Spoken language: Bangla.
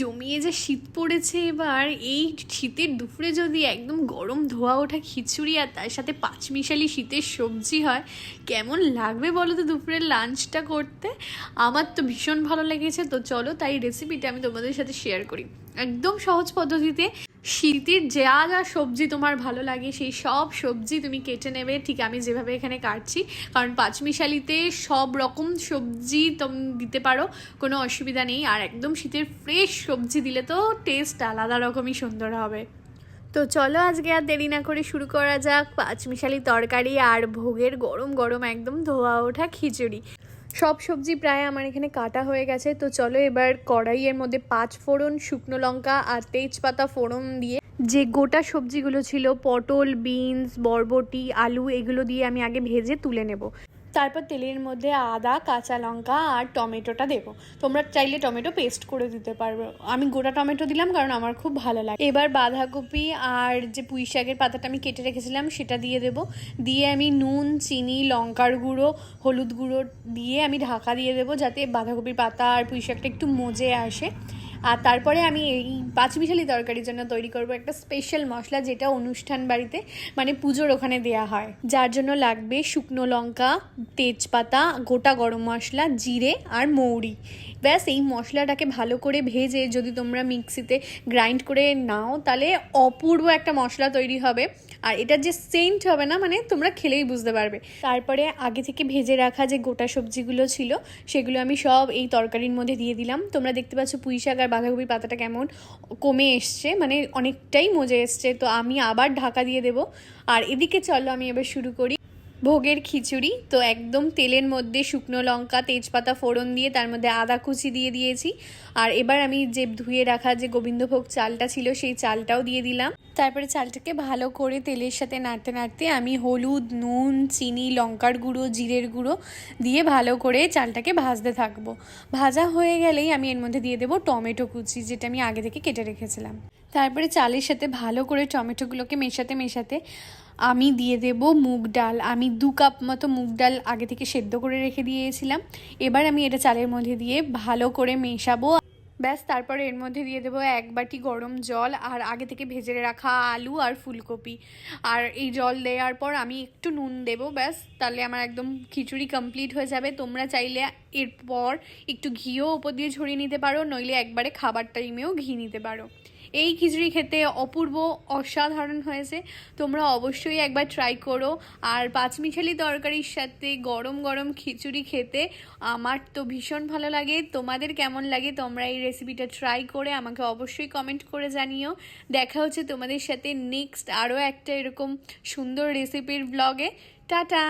জমিয়ে যে শীত পড়েছে এবার, এই শীতের দুপুরে যদি একদম গরম ধোয়া ওঠা খিচুড়ি আর তার সাথে পাঁচমিশালি শীতের সবজি হয়, কেমন লাগবে বলো তো দুপুরের লাঞ্চটা করতে? আমার তো ভীষণ ভালো লেগেছে, তো চলো তাই রেসিপিটা আমি তোমাদের সাথে শেয়ার করি। একদম সহজ পদ্ধতিতে শীতের যা যা সবজি তোমার ভালো লাগে, সেই সব সবজি তুমি কেটে নেবে। ঠিক আমি যেভাবে এখানে কাটছি, কারণ পাঁচমিশালিতে সব রকম সবজি তুমি দিতে পারো, কোনো অসুবিধা নেই। আর একদম শীতের ফ্রেশ সবজি দিলে তো টেস্ট আলাদা রকমই সুন্দর হবে। তো চলো আজকে আর দেরি না করে শুরু করা যাক পাঁচমিশালি তরকারি আর ভোগের গরম গরম একদম ধোয়া ওঠা খিচুড়ি। সব সবজি প্রায় আমার এখানে কাটা হয়ে গেছে। তো চলো এবার কড়াইয়ের মধ্যে পাঁচ ফোড়ন শুকনো লঙ্কা আর তেজপাতা ফোড়ন দিয়ে যে গোটা সবজিগুলো ছিল, পটল, বিনস, বরবটি, আলু, এগুলো দিয়ে আমি আগে ভেজে তুলে নেব। তারপর তেলের মধ্যে আদা, কাঁচা লঙ্কা আর টমেটোটা দেবো। তোমরা চাইলে টমেটো পেস্ট করে দিতে পারবে। আমি গোটা টমেটো দিলাম কারণ আমার খুব ভালো লাগে। এবার বাঁধাকপি আর যে পুঁই শাকের পাতাটা আমি কেটে রেখেছিলাম, সেটা দিয়ে দেব। দিয়ে আমি নুন, চিনি, লঙ্কার গুঁড়ো, হলুদ গুঁড়ো দিয়ে আমি ঢাকা দিয়ে দেবো যাতে বাঁধাকপির পাতা আর পুঁই শাকটা একটু মজে আসে। আর তারপরে আমি এই পাঁচমিশালি তরকারির জন্য তৈরি করব একটা স্পেশাল মশলা যেটা অনুষ্ঠান বাড়িতে মানে পুজোর ওখানে দেয়া হয়। যার জন্য লাগবে শুকনো লঙ্কা, তেজপাতা, গোটা গরম মশলা, জিরে আর মৌরি। ব্যাস, এই মশলাটাকে ভালো করে ভেজে যদি তোমরা মিক্সিতে গ্রাইন্ড করে নাও, তাহলে অপূর্ব একটা মশলা তৈরি হবে। আর এটার যে সেন্ট হবে না মানে তোমরা খেলেই বুঝতে পারবে। তারপরে আগে থেকে ভেজে রাখা যে গোটা সবজিগুলো ছিল, সেগুলো আমি সব এই তরকারির মধ্যে দিয়ে দিলাম। তোমরা দেখতে পাচ্ছ পুঁই শাক আর বাঁধাকপির পাতাটা কেমন কমে এসছে মানে অনেকটাই মজে এসছে। তো আমি আবার ঢাকা দিয়ে দেবো। আর এদিকে চলো, আমি এবার শুরু করি। ভোগের খিচুড়ি, তো একদম তেলের মধ্যে শুকনো লঙ্কা, তেজপাতা, ফোড়ন দিয়ে তার মধ্যে আদা কুচি দিয়ে দিয়েছি। আর এবার আমি যে ধুয়ে রাখা যে গোবিন্দভোগ চালটা ছিল, সেই চালটাও দিয়ে দিলাম। তারপরে চালটাকে ভালো করে তেলের সাথে নাড়তে নাড়তে আমি হলুদ, নুন, চিনি, লঙ্কার গুঁড়ো, জিরের গুঁড়ো দিয়ে ভালো করে চালটাকে ভাজতে থাকব। ভাজা হয়ে গেলেই আমি এর মধ্যে দিয়ে দেবো টমেটো কুচি, যেটা আমি আগে থেকে কেটে রেখেছিলাম। তারপরে চালের সাথে ভালো করে টমেটোগুলোকে মেশাতে মেশাতে আমি দিয়ে দেব মুগ ডাল। আমি দু কাপ মতো মুগ ডাল আগে থেকে সেদ্ধ করে রেখে দিয়েছিলাম। এবার আমি এটা চালের মধ্যে দিয়ে ভালো করে মেশাবো। ব্যাস, তারপরে এর মধ্যে দিয়ে দেবো এক বাটি গরম জল আর আগে থেকে ভেজে রাখা আলু আর ফুলকপি। আর এই জল দেওয়ার পর আমি একটু নুন দেবো, ব্যাস। তাহলে আমার একদম খিচুড়ি কমপ্লিট হয়ে যাবে। তোমরা চাইলে এরপর একটু ঘিও ওপর দিয়ে ছড়িয়ে নিতে পারো, নইলে একবারে খাবার টাইমেও ঘি নিতে পারো। এই খিচুড়ি খেতে অপূর্ব, অসাধারণ হয়েছে। তোমরা অবশ্যই একবার ট্রাই করো। আর পাঁচমিশালি তরকারির সাথে গরম গরম খিচুড়ি খেতে আমার তো ভীষণ ভালো লাগে। তোমাদের কেমন লাগে তোমরা এই রেসিপিটা ট্রাই করে আমাকে অবশ্যই কমেন্ট করে জানিও। দেখা হচ্ছে তোমাদের সাথে নেক্সট আরও একটা এরকম সুন্দর রেসিপির ব্লগে টাটা!